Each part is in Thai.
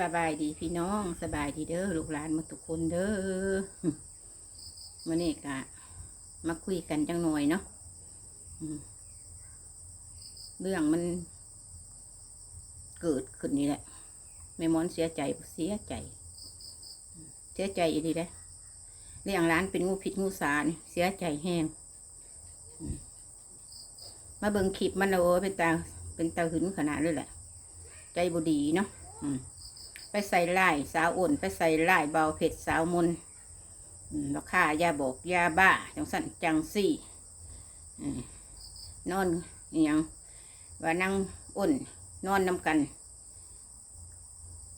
สบายดีพี่น้องสบายดีเด้อลูกหลานมาทุกคนเด้อมื่อนี้กะมาคุยกันจังหน่อยเนาะเรื่องมันเกิดขึ้นนี่แหละแม่มอนเสียใจเสียใจ เสียใจอีดีเลยเรื่องร้านเป็นงูผิดงูสานี่เสียใจแห้งมาเบิ่งคลิปมันแล้วโอ้ยเป็นตาเป็นตาหึนขนาดเลยแหละ ใจบุดีเนาะอืม ไปใส่ลายสาวอ่อนไปใส่ลายเบาเผ็ดสาวมุนราคายาบอกยาบ้าจังสันจังสี่นอนอหยังว่านั่งอ่อนนอนนำกัน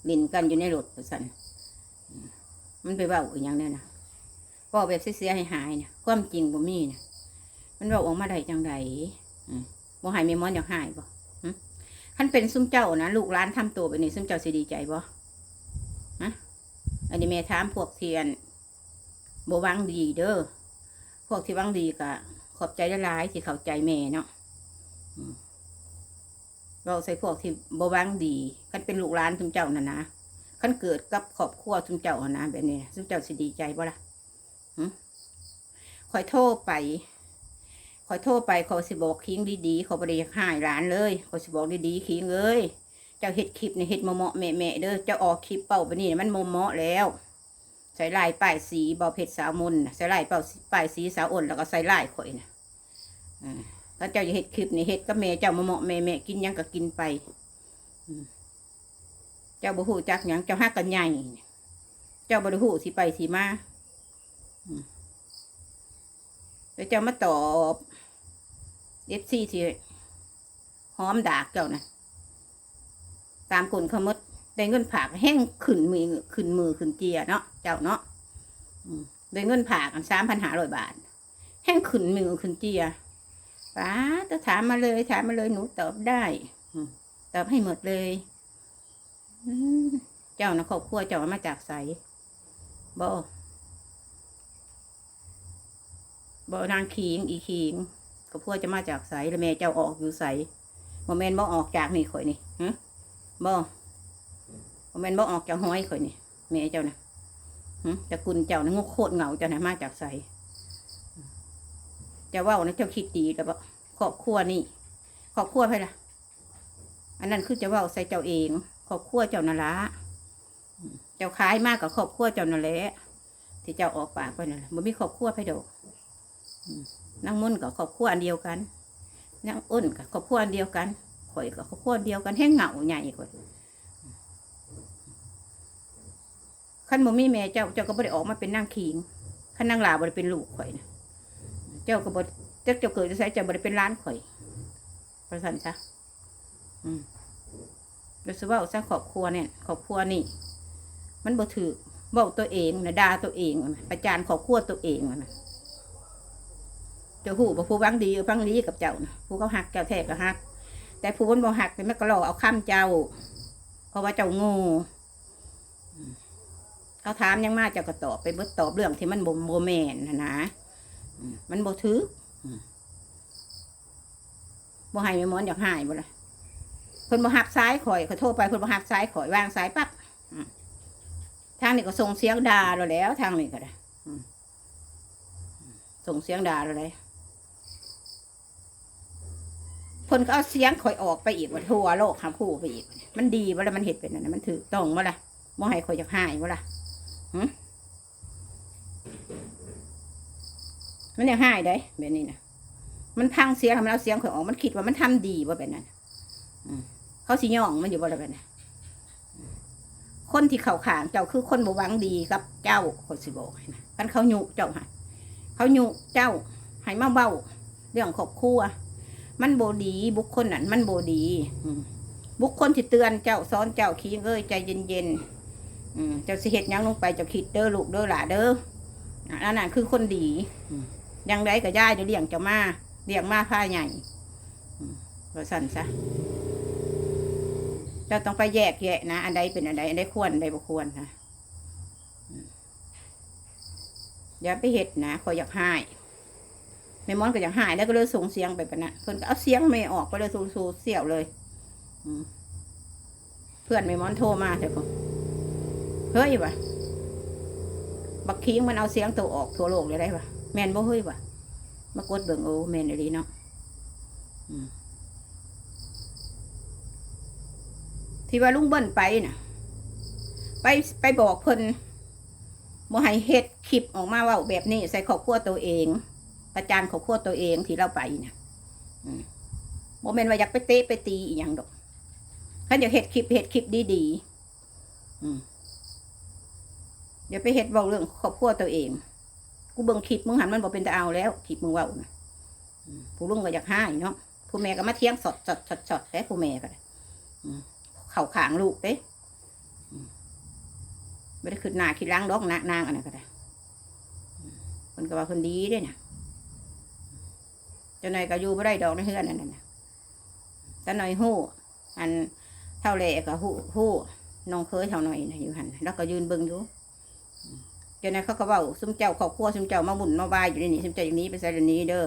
ลินกันอยู่ในรถสันมันไปว่าอย่างเนี่ยนะก็แบบเสียหายเนี่ยความจริงบ่มีเนี่ยมันบอกออกมาได้จังไดอืมบ่หายไม่มอนอยากหายบ่ท่านเป็นซุ้มเจ้านะลูกร้านทำตัวแบบนี้ซุ้มเจ้าสิดีใจบ่ อันนี้แม่ถามพวกเทียนบวังดีเด้อ พวกที่วังดีกะ ขอบใจละลายที่เข้าใจแม่เนาะเราใส่พวกที่บวังดีคันเป็นลูกร้านซุ้มเจ้าน่ะนะคันเกิดกับครอบครัวซุ้มเจ้านะแบบนี้ซุ้มเจ้าสิดีใจบ่ล่ะคอยโทษไปขอโทษไปขอสิบอกคิงดีๆขอบริยากหายร้านเลยขอสิบอกดีๆคิงเอ้ย เจ้าเฮ็ดคลิปในเฮ็ดเหมาะๆแม่เด้อเจ้าออกคลิปเป่าไปนี่มันโมเหมาะแล้ว ใส่ลายป้ายสีเบาเผ็ดสาวมนน่ะใส่ลายเป่าป้ายสีสาวอ่อนแล้วก็ใส่ลายข่อยนะอ่าถ้าเจ้าจะเฮ็ดคลิปในเฮ็ดก็แม่เจ้าเหมาะๆแม่กินยังก็กินไปเจ้าบ่ฮู้จักยังเจ้าฮักกันใหญ่เจ้าบ่ได้ฮู้สิไปสิมาแล้วเจ้ามาตอบเอฟซีที่หอมดากเจ้านะ ตามคนเขามดได้เงินผากแห้งขึ้นมือขึ้นมือขึ้นเจียเนาะเจ้าเนาะได้เงินผากสามพันหาร้อยบาท แห้งขึ้นมือขึ้นเจียป้าจะถามมาเลยถามมาเลยหนูตอบได้ตอบให้หมดเลยเจ้านะครอบครัวเจ้ามาจากไสบ่บ่นางขิงอีขิงก็พวกจะมาจากใสแล้วแม่เจ้าออกอยู่ใสโมเมนต์บ่ออกจากนี่ข่อยนี่ฮะ บ่โมเมนบ่ออกจากห้อยข่อยนี่แม่เจ้านะต่กุลเจ้านะงกโคตรเหงาเจ้านะมาจากใสเจ้าว่านะเจ้าคิดดีแต่บ่ครอบครัวนี่ครอบครัวไผล่ะอันนั้นคือจะว่าใส่เจ้าเองครอบครัวเจ้านั่นละเจ้าขายมากกับครอบครัวเจ้านั่นแหละที่เจ้าออกปากไปนั่นแหละบ่มีครอบครัวไผดอกนางมุ่นกับครอบครัวอันเดียวกันนางอ้นกับครอบครัวอันเดียวกัน ข่อยกับครอบครัวอันเดียวกันแห้งเหงาใหญ่ข่อยขันบ่มีแม่เจ้าเจ้าก็บ่ได้ออกมาเป็นนางขิงขันนางลาบ่ได้เป็นลูกข่อยนะเจ้าก็บ่เจ้าเจ้าเกิดจะใส่เจ้าบ่ได้เป็นร้านข่อยประสันซะอืมแล้วสิเว่าซะครอบครัวเนี่ยครอบครัวนี่มันบ่ถือเว้าตัวเองนะด่าตัวเองนะประจานครอบครัวตัวเองนะเจ้าหูบ่ผู้วังดีหวังดีกับเจ้านะผู้เขาหักเจ้าแท้ก็หัก แต่ผู้คนบ่หักแต่ม่ก็รอกเอาข้ามเจ้า เพราะว่าเจ้าโง่เขาถามยังมาเจ้าก็ตอบไปเบิดตอบเรื่องที่มันบ่โมแมนนะนะมันบ่ถืออืมบ่ให้แม่มอนอยากหายบ่ละเพิ่นบ่หักซ้ายข่อยเขาโทรไปเพิ่นบ่หักซ้ายข่อยวางซ้ายปั๊บทางนี้ก็ส่งเสียงด่าเราแล้ว ทางนี้ก็ได้ส่งเสียงด่าเราเลย เพิ่นก็เอาเสียงข่อยออกไปอีกว่าทั่วโลกหาคู่ไปอีก มันดีบ่ละมันเห็ดเป็นอันนั้นมันถือต้องบ่ละบ่ให้ข่อยจะหายบ่ละหึมันยังหายได้แบบนี้นะมันพังเสียงมันเอาเสียงข่อยออกมันคิดว่ามันทำดีว่าแบบนั้นเขาสิย่องมันอยู่บ่ละแบบนั้นคนที่เข่าขางเจ้าคือคนบวังดีกับเจ้าคนสิบอกนะคันเขายุเจ้าให้เขายุเจ้าให้มาเบ้า เรื่องครอบครัว มันโบดี บุคคลนั้นมันโบดีบุคคลที่เตือนเจ้าสอนเจ้าคิงเอ้ยใจเย็นๆเจ้าสิเหตุยังลงไปเจ้าคิดเด้อลูกเด้อหล่าเด้ออันนั้นคือคนดีอยังไดก็ย่ายเดี๋ยวเลี้ยงเจ้ามาเลี้ยงมาผ้าใหญ่ก็สั่นซะเจ้าต้องไปแยกแยะนะ อันใดเป็นอันใดอันใดควรอันใดบ่ควรนะอย่าไปเห็ดนะขอยอยากใหาย แม่มอนก็ยังหายแล้วก็เลยส่งเสียงไปปะนะเพื่อนก็เอาเสียงไม่ออกก็เลยสูสูเสี่ยวเลยเพื่อนแม่มอนโทรมาแต่ก็เฮ้ยวะบักคิงมันเอาเสียงตัวออกทั่วโลกเลยได้ปะแมนบ่เฮ้ยวะมากดเบิ่งโอ้แมนเลยเนาะที่ว่าลุงเบิ้ลไปน่ะ ไปไปบอกเพิ่นบ่ให้เฮ็ดคลิปออกมาว่าแบบนี้ใส่ครอบครัวตัวเอง ประจานครอบครัวตัวเองที่เราไปน่ะอืมบ่แม่นว่าอยากไปเตะไปตีอีหยังดอกคันอยากเฮ็ดคลิปเฮ็ดคลิปดีๆเดี๋ยวไปเฮ็ดเว้าเรื่องครอบครัวตัวเอง กูเบิ่งคลิปมึงหันมันบ่เป็นตาเอาแล้วคลิปมึงว้านะผู้ลุงก็อยากให้เนาะผู้แม่ก็มาเถียงสดสดสดสดแต่ผู้แม่ก็ได้อืมเข่าขางลูกเด้ไม่ได้ขึ้นหน้าคิดล้างดอกนานางอันนั้นก็ได้มคนก็ว่าคนดีด้วยนะ จ้าหน่อยก็อยู่ไม่ได้ดอกในเฮือนนั่นน่ะแต่หน่อยหู้ อันเท่าแหล่ก็หู้หู้น้องเคยเท่าหน่อยนะอยู่หันแล้วก็ยืนเบิ่งอยู่เจ้าน่ยเขาก็เว้าซุมเจ้าครอบครัวซุมเจ้ามาบุญมาบายอยู่ในนี้ซุมเจ้าอย่างนี้ไปใส่เดี๋ยวนี้เด้อ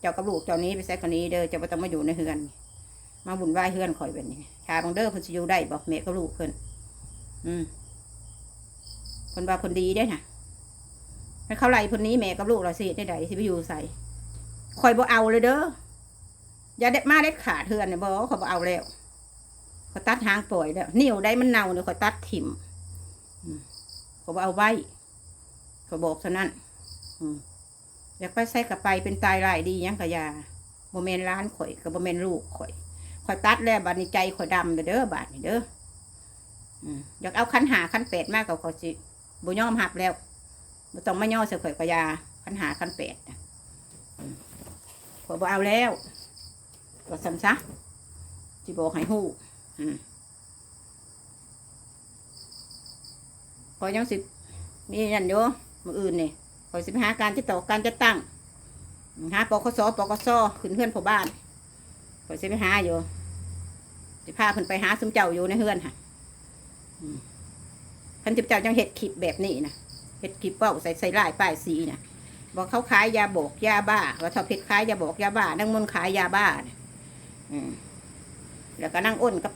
เจ้ากับลูกเจ้านี้ไปใส่คนนี้เด้อเจ้าบ่ต้องมาอยู่ในเฮือน มาบุญไหว้เฮือนข่อยแบบนี้ชาบังเด้อเพิ่นสิอยู่ได้บ่แม่กับลูกเพิ่นอืมคนว่าคนดีได้อนะถ้าเขาไล่คนนี้แม่กับลูกเราสิได้ใดสิไปอยู่ใส่ คอยบ่เอาเลยเด้ออย่าเด็ดมาเด็ดขาดเทือนเนี่ยบ่เขาบ่เอาแล้วเขาตัดหางปล่อยแล้วนิ้วได้มันเน่าเนี่ยเขาตัดถิ่มอืมเขาบ่เอาไว้เขาบอกเท่านั้นอยากไปใส่กับไปเป็นตายรายดียังกะยาบ่แม่นร้านข่อยกับบ่แม่นลูกข่อยข่อยตัดแล้วบาดนี้ใจข่อยดำเด้อบาดนี้เด้ออยากเอาคันหาคันเป็ดมากกับเขาสิบุยอมหับแล้วบ่ต้องมาย่อเสือข่อยกระยาคันหาคันแปด นะอืมข่อยบ่เอาแล้วก็ซ้ำซะสิบอกให้ฮู้อืมข่อยยังสิมีนั่นอยู่มืออื่นนี่ข่อยสิไปหาการจะต่อการจะตั้งหาปกสปกสขึ้นเพื่อนพ่อบ้านข่อยสิไปหาอยู่สิพาเพิ่นไปหาซุมเจ้าอยู่ในเฮือนค่ะท่านเจ้าจังเห็ดคลิปแบบนี้นะเห็ดคลิปเป้าใส่ใส่ลายป้ายสีนะ บอกเขาขายยาบอกยาบ้าว่าชอบเพชรขายยาบอกยาบ้านั่งมนขายยาบ้าเนี่ยอืมแล้วก็นั่งอ้นกับ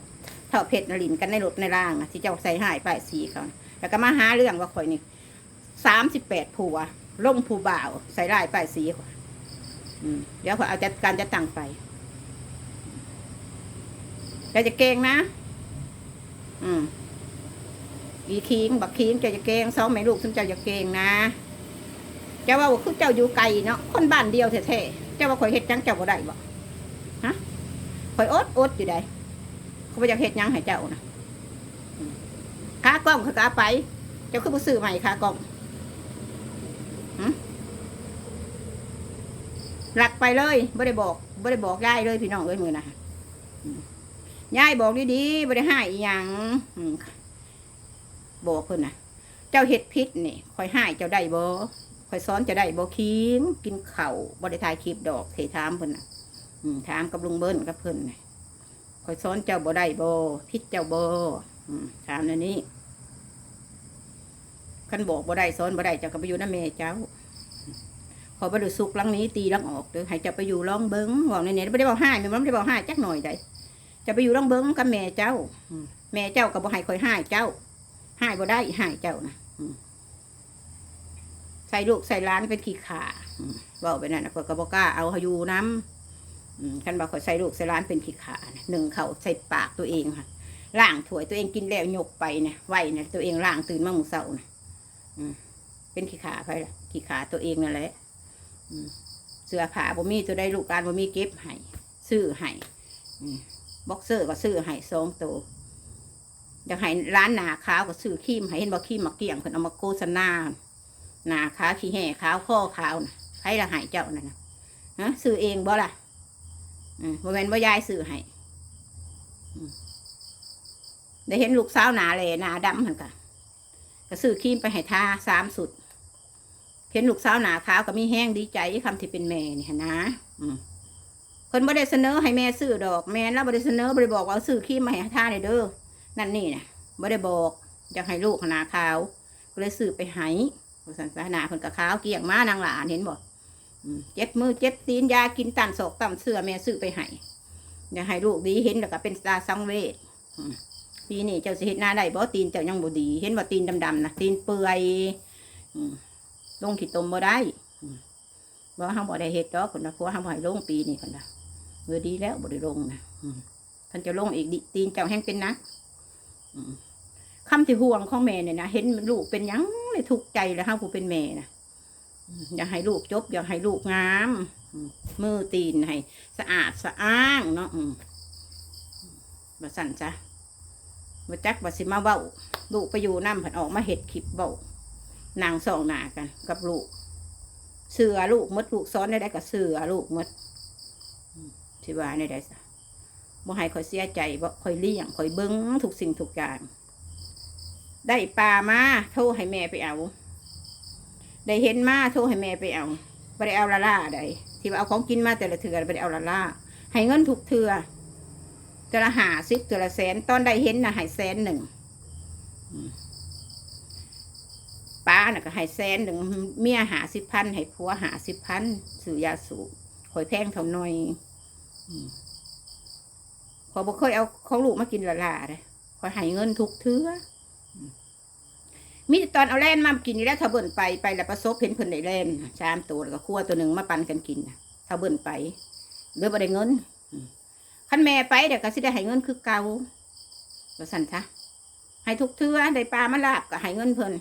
เท่าเพชรนลินกันในรถในร่างนะที่เจ้าใส่หายป้ายสีเขาแล้วก็มาหาเรื่องว่าขอยนี่สามสิบแปดผัวล่มผู้บ่าว ใส่ลายป้ายสีข่อยอืมเดี๋ยวข่อเอาจัดการจะตั้งไปแต่จะเก่งนะ อืมอีคิงบักคิงจ้าจะเกงสองแม่ลูกซึ่งจ้าจะเกงนะ เจ้าว่าคือเจ้าอยู่ไกลเนาะคนบ้านเดียวแท้ๆเจ้าว่าข่อยเฮ็ดยังเจ้าบ่ได้บ่ฮะข่อยอดอดอยู่ได้เขาบ่อยากเฮ็ดยังให้เจ้านะขากล้องเขาก็เอาไป เจ้าคือบ่ซื้อใหม่ขากล้องหึหลักไปเลยบ่ได้บอกบ่ได้บอกยายเลยพี่น้องเอ้ยมือนะยายบอกดีๆบ่ได้ให้อีหยังบอกเพิ่นนะเจ้าเฮ็ดพิษนี่คอยให้เจ้าได้บ่ คอยสอนจะได้บ่คิงกินเข่าบ่ได้ถ่ายคลิปดอกเทถามเพิ่นน่ะถามกับลุงเบิ้ลกับเพิ่นน่ะคอยสอนเจ้าบ่ได้บ่พิษเจ้าบ่อืมถามในนี้คันบอกบ่ได้สอนบ่ได้เจ้าก็ไปอยู่นำแม่เจ้าขอบ่ได้สุกลังนี้ตีลังออกเด้อให้เจ้าไปอยู่ลองเบิ่งบอกในเนี้บ่ได้บอกให้แม่นบ่ได้บอกให้จักหน่อยได้จะไปอยู่ลองเบิ่งกับแม่เจ้าแม่เจ้าก็บ่ให้คอยให้เจ้าหาบ่ได้หาเจ้านะอื ใส่ลูกใส่ร้านเป็นขี้ขาบอกไปนั่นนะก็บอกล้าเอาเขาอยู่น้ำคันบอกเขาใส่ลูกใส่ร้านเป็นขี้ขาหนึ่งเขาใส่ปากตัวเองค่ะล่างถวยตัวเองกินแล้วยกไปเนี่ยไหวเนี่ยตัวเองล่างตื่นมาหมูเสานะอืมเป็นขี้ขาไปละขี้ขาตัวเองนั่นแหละเสื้อผ้าบ่มีตัวได้ลูกการบ่มีเก็บให้ซื้อให้บ็อกเซอร์ก็ซื้อให้สองตัวอยากให้ร้านหนาขาวก็ซื้อครีมให้เห็นบ่ครีมมาเกี่ยงเพิ่นเอามาโฆษณา หนาขาขี้แห่ขาวข้อขาวนะให้ละหายเจ้านั่นนะฮะซื้อเองบ่ล่ะอืมบ่แม่นบ่ยายซื้อให้ได้เห็นลูกสาวหนาแหล่หนาดำเหั่นกะก็ซื้อครีมไปให้ทาสามสุด เห็นลูกสาวหนาขาวก็มีแห้งดีใจคำที่เป็นแม่นี่นะอืมเพิ่นบ่ได้เสนอให้แม่ซื้อดอกแม่แล้วบ่ได้เสนอบ่ได้บอกว่าซื้อครีมมาให้ทาเด้อนั่นนี่นะไม่ได้บอกอยากให้ลูกหนาขาวก็เลยสืบไปให้ สันสนาเพิ่นกับขาวเกี่ยงมานางหลานเห็นบอกเจ็บมือเจ็บตีนยากินตันศอกตันเสื้อแม่ซื้อไปให้อยากให้ลูกดีเห็นแล้วก็เป็นตาสังเวชปีนี้เจ้าสิเฮ็ดหน้าได้บ่ตีนเจ้ายังบ่ดี เห็นว่าตีนดำๆนะตีนเปื่อยลงขี้ตมบ่ได้อืมบ่เฮาบ่ได้เฮ็ดดอกคนนะเพราะว่าเฮาบ่ให้ลงปีนี้คนนะเออดีแล้วบ่ได้ลงนะท่านจะลงอีกดิตีนเจ้าแห้งเป็นนักอืม คำที่ห่วงของแม่เนี่ยนะเห็นลูกเป็นยังเลยทุกใจแล้วฮาผู้เป็นแม่นะอยากให้ลูกจบ อยากให้ลูกงามมือตีนให้สะอาดสะอ้างเนาะมบ่สั่นจ้ะบ่จักบ่สิมาเว้าลูกไปอยู่น้ำผันออกมาเห็ดคลิปเว้านางสองหนากัน กับลูก เสือลูกมดลูกซ้อนได้ได้กับเสือลูกมดสิว่าได้ได้ะบ่ให้คอยเสียใจบ่คอยเลี้ยงคอยเบิ้งทุกสิ่งทุกอย่าง ได้ปลามาโทรให้แม่ไปเอา ได้เห็นมาโทรให้แม่ไปเอาได้เอาละล่าใดที่เอาของกินมาแต่ละเถื่อได้เอาละล่าให้เงินทุกเถื่อแต่ละหาซิบแต่ละแสนตอนได้เห็นน่ะให้แสนหนึ่งป้าน่ะก็ให้แสนหนึ่งเมียหาสิบพันให้ผัวหาสิบพันซื้อยาสูบข่อยแพงเท่าน้อยอืมขอยบ่เคยเอาของลูกมากินละล่าเลยขอให้เงินทุกเทื่อ มีตอนเอาแล่นมากินนี่แล้วถ้าเบิ่นไปไปแล้วประสบเห็นเพิ่นได้แล่นชามตัวแล้วก็คั่วตัวหนึ่งมาปั่นกันกินน่ะถ้าเบิ่นไปเหลือบ่ได้เงินอืมคันแม่ไปเดี๋ยวก็สิได้ให้เงินคือเก่าว่าซั่นซะให้ทุกเทื่อได้ปลามาลาบก็ให้เงินเพิ่น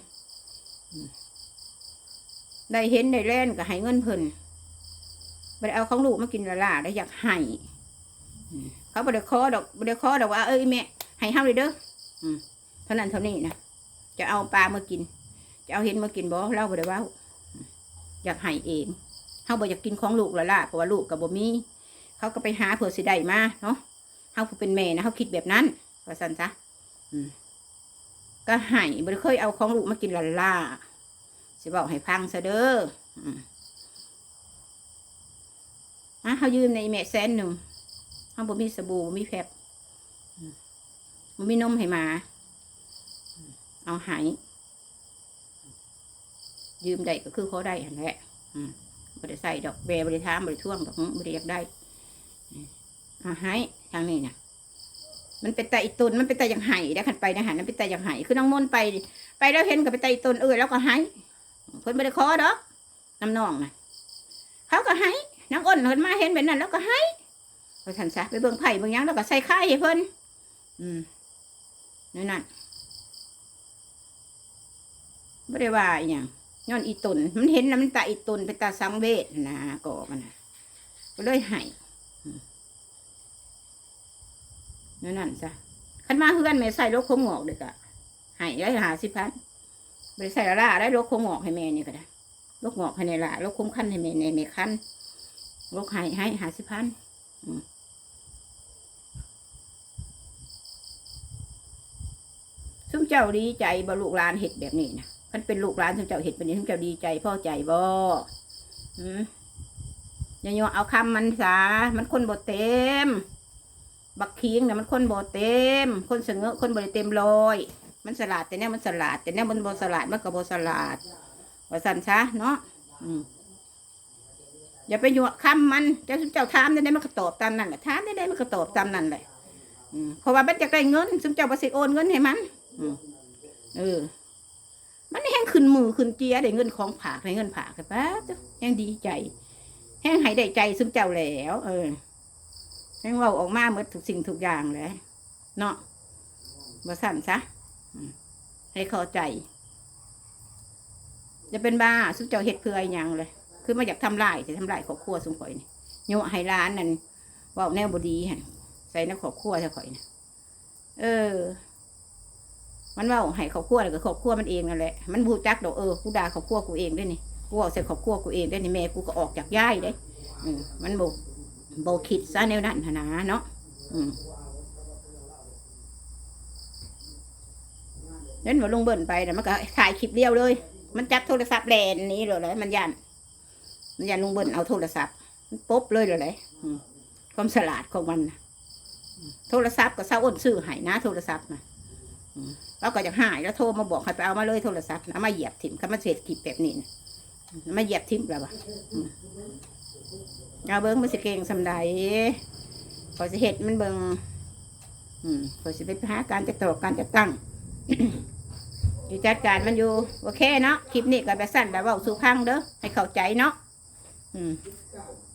ได้เห็นได้แล่นก็ให้เงินเพิ่นบ่ได้เอาของลูกมากินละล่าได้อยากให้เขาบ่ได้ขอดอกบ่ได้ขอดอกว่าเอ้ยแม่ให้เฮาเลยเด้อ ท่านั้นเท่านี้นะจะเอาปลามากิน จะเอาเห็นมากินบ่เราบ่ได้ว้าอยากให้เองเฮาบ่อยากกินของลูกละล่าเพราะว่าลูกก็บ่มีเขาก็ไปหาเผื่อสิได้มาเนาะเฮาผู้เป็นแม่นะเฮาคิดแบบนั้นว่าซั่นซะก็ให้บ่ได้เคยเอาของลูกมากินละล่าสิบอกให้พังซะเด้ออะเขายืมในแม่แสนหนึ่งเขาบ่มีสบู่บ่มีแพบบ่มีนมให้หมา เอาใหายยืมได้ก็คือเขาได้หันแหละอืมบ่ได้ใส่ดอกแบบ่ได้ามบ่ได้ท่วงดอกบ่ได้อยากได้เอาให้ทางนี้นะมันเป็นแต่อีตุนมันเป็นแต่อย่างไห้ได้ขันไปนะฮะนั่นเป็นแต่อย่างไห้คือน้องมนไป ไปแล้วเห็นกับเป็นแต่อีตุนเออแล้วก็ไห้เพิ่นไม่ได้ขอดอกน้ำนองนะเขาก็ไห้นางอ้นเพิ่นมาเห็นแบบนั้นแล้วก็ไห้ไปทันซะไปเบิ่งไผ่เบิ่งยังแล้วก็ใส่ไข้ายให้เพิ่นอืมนั่นนั่น ไม่ได้ว่าอหย่างย้อนอีตุนมันเห็นแล้วมันตาอีตุนเป็นตาสังเวชนะก่อมันนะก็เลยไห้นั่นนั่นซะขันมาเฮือนแม่ใส่รกโคงงอกเด็กอะให้ได้หาสิพันบริใส่ละล่าได้รกโคงงอกให้แม่นี่ก็ได้รกงอกให้ในละรกคุ้มคันให้แม่ในแม่คันรกให้ให้หาสิพันซุมเจ้าดีใจบ่ลูกหลานเห็ดแบบนี้นะ คันเป็นลูกหลานซุมเจ้าเห็ดแบบนี้ซุมเจ้าดีใจพ่อใจบ่อืมอย่าโยเอาคำมันซะมันคนบ่เต็ม บักคิงเนี่ยมันคนบ่เต็ม คนเสงอคนบ่ได้เต็มร้อยมันสลัดแต่เนี่ยมันสลัดแต่เนี่ยมันบ่สลัดมันก็บ่สลัดว่าสั่นซะเนาะอืมอย่าไปยั่วคำมันเจ้าเจ้าถามได้ได้มันก็ตอบตามนั่นแหละถามได้ได้มันก็ตอบตามนั่นแหละเพราะว่ามันจะได้เงินซึ่งเจ้าบ่สิโอนเงินให้มัน อืมเออ ขึ้นมือขึ้นเจียได้เงินของผากได้เงินผากไปป้าจ้ะแห้งดีใจแห้งให้ได้ใจซึ่งเจ้าแล้ว เออแม่งว่าออกมาหมดทุกสิ่งทุกอย่างเลยเนาะบ่สั่นซะให้เข้าใจ จะเป็นบ้าสุดเจ้าเฮ็ดเพื่ออหยังเลย คือมาอยากทำลายจะทำลายครอบครัวสมข่อยนี่โยะให้ร้านนั่นว่าแนวบดีฮะใส่ในครอบครัวเท่าข่อยนะเออ มันว่าให้ครอบครัวแล้วก็ครอบครัวมันเองนั่นแหละมันบูจักดอกเออกูด่าครอบครัวกูเองได้นี่กูเอาใส่ครอบครัวกูเองได้นี่แม่กูก็ออกจากย่ายได้อืมมันบุโบคิดซะแนวนั้นหั้นะเนาะอืมเล่นว่าลุงเบิ่นไปแต่มันก็ถ่ายคลิปเดียวเลย มันจับโทรศัพท์แลนนี้เลยเลยมันยันมันยันลุงเบิ่นเอาโทรศัพท์มันปุ๊บเลยเลยเลยอืมความฉลาดของมันโทรศัพท์ก็เศร้าอ้นซื้อใหายนะโทรศัพท์นะ อืมแล้วก็จะหายแล้วโทรมาบอกให้ไปเอามาเลยโทรศัพท์นะเอามาเหยียบถิ่มเขามาเสร็จคลิปแบบนี้นะมาเหยียบถิ่มแล้ววะเอาเบิ้งมันสิเก่งสำใดพอสิเห็ดมันเบิ้งอืมก็สิไปหาการจะต่อการจะตั้งอยู่จัดการมันอยู่โอเคเนาะคลิปนี้ก็แบบสั้นแบบว่าสู่พังเด้อให้เข้าใจเนาะอืม